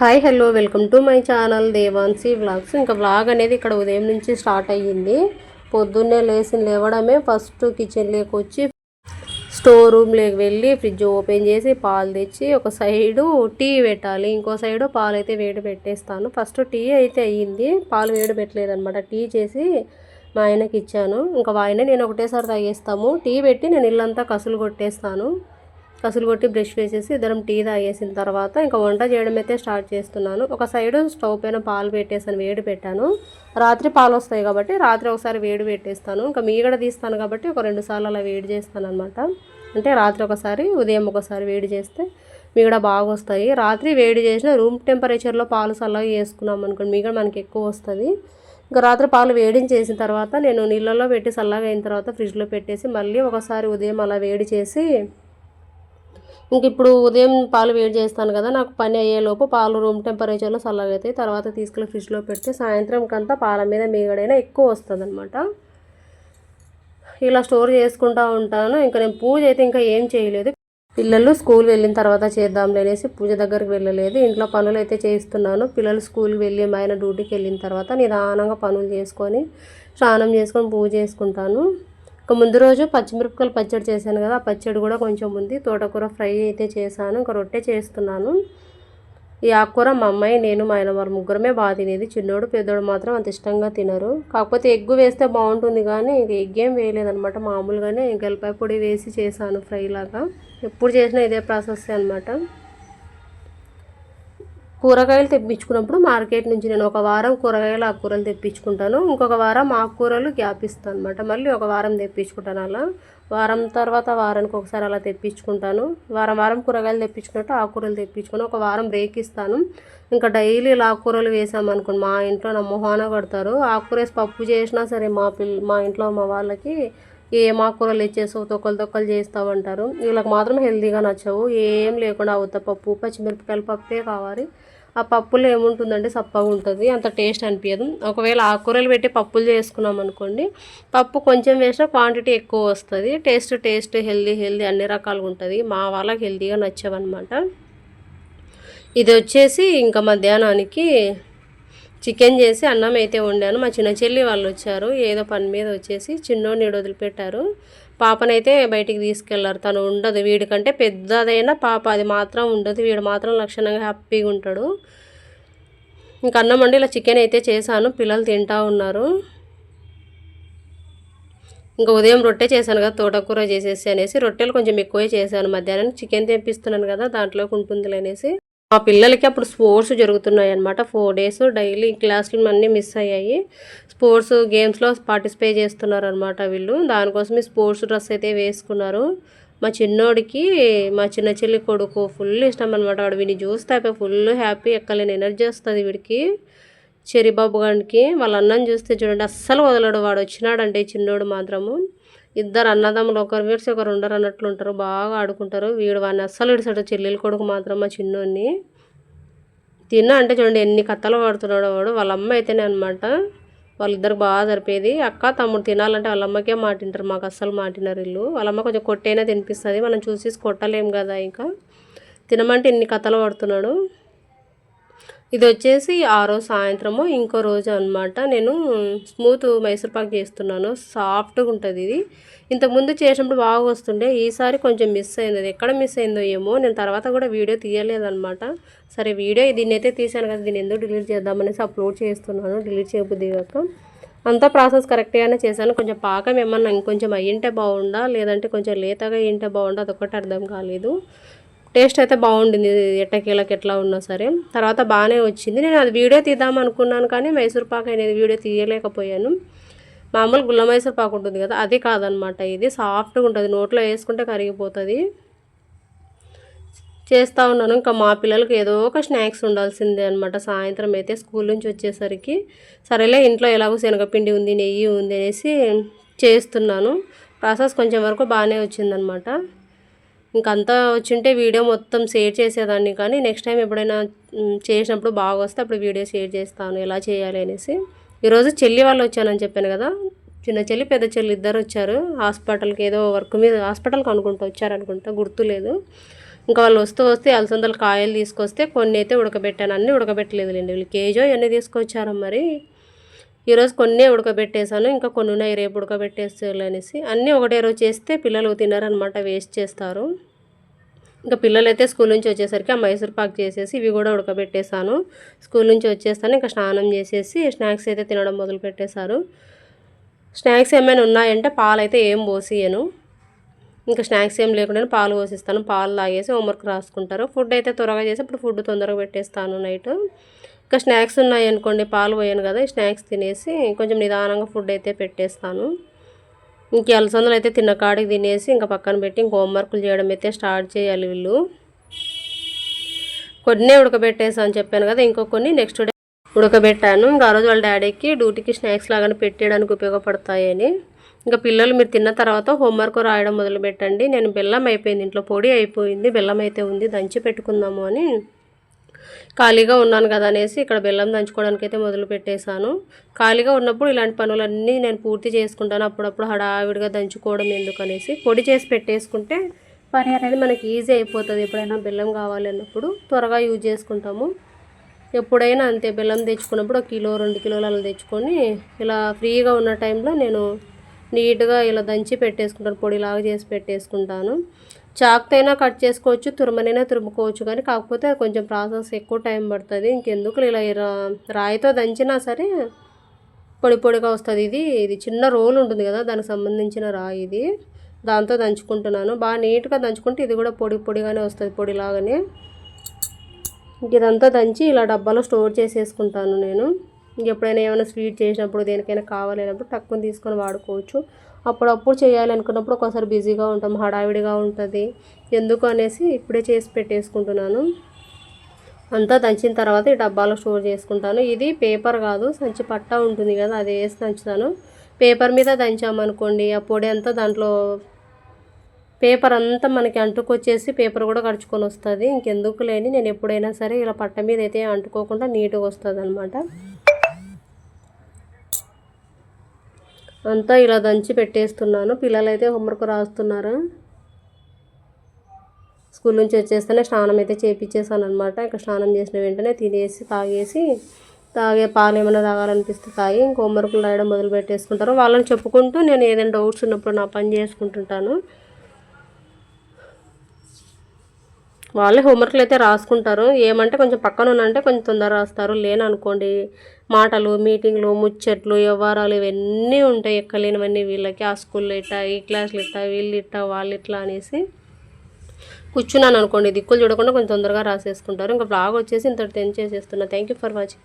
Hi hello welcome to my channel Devansi vlogs. ఇంకా vlog అనేది ఇక్కడ ఉదయం నుంచి స్టార్ట్ అయ్యింది. పొద్దున్నే లేచి లేవడమే ఫస్ట్ కిచెన్లోకి వచ్చి స్టోర్ రూమ్లోకి వెళ్ళి ఫ్రిడ్జ్ ఓపెన్ చేసి పాలు తెచ్చి ఒక సైడు టీ పెట్టాలి ఇంకో సైడు పాలు అయితే వేడి పెట్టేస్తాను. ఫస్ట్ టీ అయితే అయ్యింది. పాలు వేడి పెట్టలేదు అనమాట టీ చేసి మా ఆయనకి ఇచ్చాను. ఇంకా ఆయన నేను ఒకటేసారి తాగేస్తాము. టీ పెట్టి నేను ఇల్లంతా కసులు కొట్టేస్తాను. కసులు కొట్టి బ్రష్ వేసేసి ఇద్దరం టీ తాగేసిన తర్వాత ఇంకా వంట చేయడం అయితే స్టార్ట్ చేస్తున్నాను. ఒక సైడ్ స్టవ్ పైన పాలు పెట్టేసాను వేడి పెట్టాను. రాత్రి పాలు వస్తాయి కాబట్టి రాత్రి ఒకసారి వేడి పెట్టేస్తాను. ఇంకా మీగడ తీస్తాను కాబట్టి ఒక రెండు సార్లు అలా వేడి చేస్తాను అనమాట అంటే రాత్రి ఒకసారి ఉదయం ఒకసారి వేడి చేస్తే మీగడ బాగా వస్తాయి. రాత్రి వేడి చేసిన రూమ్ టెంపరేచర్లో పాలు చల్లగా వేసుకున్నాం అనుకోండి మీగడ మనకి ఎక్కువ వస్తుంది. ఇంకా రాత్రి పాలు వేడించేసిన తర్వాత నేను నీళ్ళలో పెట్టి చల్లగా అయిన తర్వాత ఫ్రిడ్జ్లో పెట్టేసి మళ్ళీ ఒకసారి ఉదయం అలా వేడి చేసి ఇంక ఇప్పుడు ఉదయం పాలు వేడి చేస్తాను కదా నాకు పని అయ్యేలోపు పాలు రూమ్ టెంపరేచర్లో చల్లగా తర్వాత తీసుకెళ్ళి ఫ్రిడ్జ్లో పెడితే సాయంత్రం కంతా పాల మీద మీగడైనా ఎక్కువ వస్తుంది అనమాట ఇలా స్టోర్ చేసుకుంటూ ఉంటాను. ఇంకా నేను పూజ అయితే ఇంకా ఏం చేయలేదు. పిల్లలు స్కూల్ వెళ్ళిన తర్వాత చేద్దాం అనేసి పూజ దగ్గరికి వెళ్ళలేదు. ఇంట్లో పనులు అయితే చేస్తున్నాను పిల్లలు స్కూల్కి వెళ్ళి మా ఆయన డ్యూటీకి వెళ్ళిన తర్వాత నిదానంగా పనులు చేసుకొని స్నానం చేసుకొని పూజ చేసుకుంటాను. ఇంకా ముందు రోజు పచ్చిమిరపకాయలు పచ్చడి చేశాను కదా ఆ పచ్చడి కూడా కొంచెం ఉంది. తోటకూర ఫ్రై అయితే చేశాను ఇంకా రొట్టె చేస్తున్నాను. ఈ ఆకుకూర మా అమ్మాయి నేను మా ఆయన వారు ముగ్గురమే బాగా తినేది. చిన్నోడు పెద్దోడు మాత్రం అంత ఇష్టంగా తినరు. కాకపోతే ఎగ్గు వేస్తే బాగుంటుంది కానీ ఇంక ఎగ్ ఏం వేయలేదనమాట మామూలుగానే గెలపాయ పొడి వేసి చేశాను ఫ్రై లాగా. ఎప్పుడు చేసినా ఇదే ప్రాసెస్ అనమాట కూరగాయలు తెప్పించుకున్నప్పుడు మార్కెట్ నుంచి నేను ఒక వారం కూరగాయలు ఆకుకూరలు తెప్పించుకుంటాను. ఇంకొక వారం ఆకుకూరలు గ్యాప్ ఇస్తాను అనమాట మళ్ళీ ఒక వారం తెప్పించుకుంటాను అలా. వారం తర్వాత వారానికి ఒకసారి అలా తెప్పించుకుంటాను. వారం వారం కూరగాయలు తెప్పించుకున్నట్టు ఆకుకూరలు తెప్పించుకొని ఒక వారం బ్రేక్ ఇస్తాను. ఇంకా డైలీ ఇలా ఆకుకూరలు వేసామనుకోండి మా ఇంట్లో నా మొహాన కొడతారు. ఆకుకూర వేసి పప్పు చేసినా సరే మా పిల్ల మా ఇంట్లో మా వాళ్ళకి ఏం ఆకుకూరలు ఇచ్చేసావు తొక్కలు తొక్కలు అంటారు. వీళ్ళకి మాత్రం హెల్తీగా నచ్చవు. ఏం లేకుండా అవుతా పప్పు పచ్చిమిరపకాయలు పప్పే కావాలి. ఆ పప్పులో ఏముంటుందంటే సప్పగా ఉంటుంది. అంత టేస్ట్ అనిపించదు ఒకవేళ ఆకుకూరలు పెట్టి పప్పులు చేసుకున్నాం అనుకోండి పప్పు కొంచెం వేసినా క్వాంటిటీ ఎక్కువ వస్తుంది. టేస్ట్ టేస్ట్ హెల్దీ హెల్దీ అన్ని రకాలుగా ఉంటుంది. మా వాళ్ళకి హెల్దీగా నచ్చవన్నమాట. ఇది వచ్చేసి ఇంకా మధ్యాహ్నానికి చికెన్ చేసి అన్నం అయితే వండాను. మా చిన్న చెల్లి వాళ్ళు వచ్చారు. ఏదో పని మీద వచ్చేసి చిన్నోడిని వదిలిపెట్టారు. పాపనైతే బయటికి తీసుకెళ్ళారు. తను ఉండదు. వీడికంటే పెద్దదైనా పాప. అది మాత్రం ఉండదు. వీడు మాత్రం లక్షణంగా హ్యాపీగా ఉంటాడు. ఇంకా అన్నం వండి ఇలా చికెన్ అయితే చేశాను. పిల్లలు తింటా ఉన్నారు. ఇంకా ఉదయం రొట్టె చేశాను కదా తోటకూర చేసేసి అనేసి రొట్టెలు కొంచెం ఎక్కువే చేశాను. మధ్యాహ్నం చికెన్ తెప్పిస్తున్నాను కదా దాంట్లోకి ఉంటుందిలే అనేసి. మా పిల్లలకి అప్పుడు స్పోర్ట్స్ జరుగుతున్నాయి అనమాట ఫోర్ డేస్ డైలీ క్లాసులు అన్నీ మిస్ అయ్యాయి. స్పోర్ట్స్ గేమ్స్లో పార్టిసిపేట్ చేస్తున్నారు అనమాట వీళ్ళు దానికోసం స్పోర్ట్స్ డ్రెస్ అయితే వేసుకున్నారు. మా చిన్నోడికి మా చిన్న చెల్లి కొడుకు ఫుల్ ఇష్టం అనమాట వాడు వీడిని చూస్తే అయిపోయి ఫుల్ హ్యాపీ ఎక్కలేని ఎనర్జీ వస్తుంది వీడికి. చెరిబాబు గారికి వాళ్ళ అన్నం చూస్తే చూడండి అస్సలు వదలడు వాడు. వచ్చినాడంటే చిన్నోడు మాత్రము. ఇద్దరు అన్నదమ్ములు ఒకరు వీడిసి ఒకరు ఉండరు అన్నట్లు ఉంటారు. బాగా ఆడుకుంటారు. వీడు వాడిని అస్సలు ఇడిసాడు చెల్లెలు కొడుకు మాత్రం మా చిన్నోడిని తిన్నా అంటే చూడండి ఎన్ని కథలు పడుతున్నాడు వాడు. వాళ్ళ అమ్మ అయితేనే అనమాట వాళ్ళిద్దరు బాగా సరిపోయేది. అక్క తమ్ముడు తినాలంటే వాళ్ళ అమ్మకే మాటింటారు మాకు అస్సలు మాటినారు ఇల్లు వాళ్ళ. అమ్మ కొంచెం కొట్టైనా తినిపిస్తుంది. మనం చూసి కొట్టలేం కదా ఇంకా. తినమంటే ఎన్ని కథలు పడుతున్నాడు. ఇది వచ్చేసి ఆ రోజు సాయంత్రము ఇంకో రోజు అనమాట నేను స్మూత్ మైసూర్ పాక్ చేస్తున్నాను. సాఫ్ట్గా ఉంటుంది ఇది. ఇంతకుముందు చేసినప్పుడు బాగా వస్తుండే ఈసారి కొంచెం మిస్ అయింది. అది ఎక్కడ మిస్ అయిందో ఏమో నేను తర్వాత కూడా వీడియో తీయలేదనమాట సరే వీడియో దీన్ని అయితే తీశాను కదా దీన్ని ఎందుకు డిలీట్ చేద్దామనేసి అప్లోడ్ చేస్తున్నాను. డిలీట్ చేయబుద్ది కాక. అంతా ప్రాసెస్ కరెక్ట్గానే చేశాను. కొంచెం పాకం ఏమన్నా ఇంకొంచెం అయ్యింటే బాగుండా లేదంటే కొంచెం లేతగా అయ్యింటే బాగుండా అదొకటి అర్థం కాలేదు. టేస్ట్ అయితే బాగుండింది. ఎట్టకేలకు ఎట్లా ఉన్నా సరే. తర్వాత బాగానే వచ్చింది. నేను అది వీడియో తీద్దాం అనుకున్నాను కానీ మైసూర్ పాక్ అనేది వీడియో తీయలేకపోయాను. మామూలు గుల్ల మైసూర్ పాకు ఉంటుంది కదా అది కాదనమాట ఇది. సాఫ్ట్గా ఉంటుంది. నోట్లో వేసుకుంటే కరిగిపోతుంది. చేస్తూ ఉన్నాను. ఇంకా మా పిల్లలకి ఏదో ఒక స్నాక్స్ ఉండాల్సిందే అనమాట. సాయంత్రం అయితే స్కూల్ నుంచి వచ్చేసరికి సరేలే ఇంట్లో ఎలాగో శనగపిండి ఉంది నెయ్యి ఉంది అనేసి చేస్తున్నాను. ప్రాసెస్ కొంచెం వరకు బాగానే వచ్చిందనమాట. ఇంకంతా వచ్చింటే వీడియో మొత్తం షేర్ చేసేదాన్ని. కానీ నెక్స్ట్ టైం ఎప్పుడైనా చేసినప్పుడు బాగా వస్తే అప్పుడు వీడియో షేర్ చేస్తాను. ఎలా చేయాలి అనేసి. ఈరోజు చెల్లి వాళ్ళు వచ్చానని చెప్పాను కదా. చిన్న చెల్లి పెద్ద చెల్లి ఇద్దరు వచ్చారు. హాస్పిటల్కి ఏదో వర్క్ మీద హాస్పిటల్కి అనుకుంటా వచ్చారనుకుంటా గుర్తులేదు. ఇంకా వాళ్ళు వస్తూ వస్తే అలసందలు కాయలు తీసుకొస్తే కొన్ని అయితే ఉడకబెట్టాను. అన్నీ ఉడకబెట్టలేదులేండి. వీళ్ళు కేజో ఇవన్నీ తీసుకొచ్చారు మరి. ఈరోజు కొన్ని ఉడకబెట్టేశాను ఇంకా కొన్ని ఉన్నాయి రేపు ఉడకబెట్టేస్తారు అనేసి. అన్నీ ఒకటే రోజు చేస్తే పిల్లలు తినారనమాట వేస్ట్ చేస్తారు. ఇంకా పిల్లలు అయితే స్కూల్ నుంచి వచ్చేసరికి ఆ మైసూర్ పాక్ చేసేసి ఇవి కూడా ఉడకబెట్టేశాను. స్కూల్ నుంచి వచ్చేస్తాను ఇంకా స్నానం చేసేసి స్నాక్స్ అయితే తినడం మొదలు పెట్టేశారు. స్నాక్స్ ఏమైనా ఉన్నాయంటే పాలు అయితే ఏం పోసియను ఇంకా స్నాక్స్ ఏం లేకుండా పాలు పోసిస్తాను. పాలు తాగేసి హోంవర్క్ రాసుకుంటారు. ఫుడ్ అయితే త్వరగా చేసి ఇప్పుడు ఫుడ్ తొందరగా పెట్టేస్తాను నైట్. ఇంకా స్నాక్స్ ఉన్నాయి అనుకోండి పాలు పోయాను కదా ఈ స్నాక్స్ తినేసి కొంచెం నిదానంగా ఫుడ్ అయితే పెట్టేస్తాను. ఇంక అలసందలు అయితే తిన్న కాడికి తినేసి ఇంకా పక్కన పెట్టి ఇంక హోంవర్క్లు చేయడం అయితే స్టార్ట్ చేయాలి వీళ్ళు. కొన్ని ఉడకబెట్టేసా అని చెప్పాను కదా ఇంకో కొన్ని నెక్స్ట్ డే ఉడకబెట్టాను. ఇంకా ఆ రోజు వాళ్ళ డాడీకి డ్యూటీకి స్నాక్స్ లాగానే పెట్టేయడానికి ఉపయోగపడతాయని. ఇంకా పిల్లలు మీరు తిన్న తర్వాత హోంవర్క్ రాయడం మొదలు పెట్టండి నేను బెల్లం అయిపోయింది ఇంట్లో పొడి అయిపోయింది బెల్లం అయితే ఉంది దంచి పెట్టుకుందాము అని. ఖాళీగా ఉన్నాను కదా అనేసి ఇక్కడ బెల్లం దంచుకోవడానికి అయితే మొదలు పెట్టేశాను. ఖాళీగా ఉన్నప్పుడు ఇలాంటి పనులన్నీ నేను పూర్తి చేసుకుంటాను. అప్పుడప్పుడు హడావిడిగా దంచుకోవడం ఎందుకనేసి పొడి చేసి పెట్టేసుకుంటే పని అనేది మనకి ఈజీ అయిపోతుంది. ఎప్పుడైనా బెల్లం కావాలి అన్నప్పుడు త్వరగా యూజ్ చేసుకుంటాము. ఎప్పుడైనా అంతే బెల్లం తెచ్చుకున్నప్పుడు ఒక కిలో రెండు కిలోలు అలా తెచ్చుకొని ఇలా ఫ్రీగా ఉన్న టైంలో నేను నీట్గా ఇలా దంచి పెట్టేసుకుంటాను. పొడిలాగా చేసి పెట్టేసుకుంటాను. చాక్తో అయినా కట్ చేసుకోవచ్చు తురుమనైనా తురుముకోవచ్చు కానీ కాకపోతే కొంచెం ప్రాసెస్ ఎక్కువ టైం పడుతుంది. ఇంకెందుకు ఇలా రా- రాయితో దంచినా సరే పొడి పొడిగా వస్తుంది. ఇది ఇది చిన్న రోల్ ఉంటుంది కదా దానికి సంబంధించిన రాయి ఇది. దాంతో దంచుకుంటున్నాను. బాగా నీట్గా దంచుకుంటే ఇది కూడా పొడి పొడిగానే వస్తుంది పొడిలాగానే. ఇదంతా దంచి ఇలా డబ్బాలో స్టోర్ చేసేసుకుంటాను నేను. ఎప్పుడైనా ఏమైనా స్వీట్ చేసినప్పుడు దేనికైనా కావాలన్నప్పుడు తక్కువ తీసుకొని వాడుకోవచ్చు. అప్పుడప్పుడు చేయాలనుకున్నప్పుడు ఒకసారి బిజీగా ఉంటాం హడావిడిగా ఉంటుంది. ఎందుకు అనేసి ఇప్పుడే చేసి పెట్టేసుకుంటున్నాను. అంతా దంచిన తర్వాత ఈ డబ్బాలో స్టోర్ చేసుకుంటాను. ఇది పేపర్ కాదు సంచి పట్ట ఉంటుంది కదా అది వేసి దంచుతాను. పేపర్ మీద దంచామనుకోండి ఆ పొడి అంతా దాంట్లో పేపర్ అంతా మనకి అంటుకొచ్చేసి పేపర్ కూడా కడుచుకొని వస్తుంది. ఇంకెందుకు లేని నేను ఎప్పుడైనా సరే ఇలా పట్ట మీద అయితే అంటుకోకుండా నీట్గా వస్తుంది అనమాట అంతా ఇలా దంచి పెట్టేస్తున్నాను. పిల్లలైతే హోంవర్క్ రాస్తున్నారు. స్కూల్ నుంచి వచ్చేస్తేనే స్నానం అయితే చేపించేసాను అనమాట ఇంకా స్నానం చేసిన వెంటనే తినేసి తాగేసి తాగే పాలు ఏమైనా తాగాలనిపిస్తే తాగి ఇంక హోంవర్క్లు రాయడం మొదలు పెట్టేసుకుంటారు వాళ్ళని చెప్పుకుంటూ నేను ఏదైనా డౌట్స్ ఉన్నప్పుడు నా పని చేసుకుంటుంటాను. వాళ్ళే హోంవర్క్లు అయితే రాసుకుంటారు. ఏమంటే కొంచెం పక్కన ఉన్నంటే కొంచెం తొందర రాస్తారు. లేననుకోండి మాటలు మీటింగ్లు ముచ్చట్లు వ్యవహారాలు ఇవన్నీ ఉంటాయి ఎక్కలేనివన్నీ వీళ్ళకి. ఆ స్కూల్లో ఇట్టా ఈ క్లాసులు ఇట్టా వీళ్ళు ఇట్టా వాళ్ళు ఇట్లా అనేసి కూర్చున్నాను అనుకోండి దిక్కులు చూడకుండా కొంచెం తొందరగా రాసేసుకుంటారు. ఇంకా బ్లాగ్ వచ్చేసి ఇంతటి తెన్ చేసేస్తున్నా థ్యాంక్ యూ ఫర్ వాచింగ్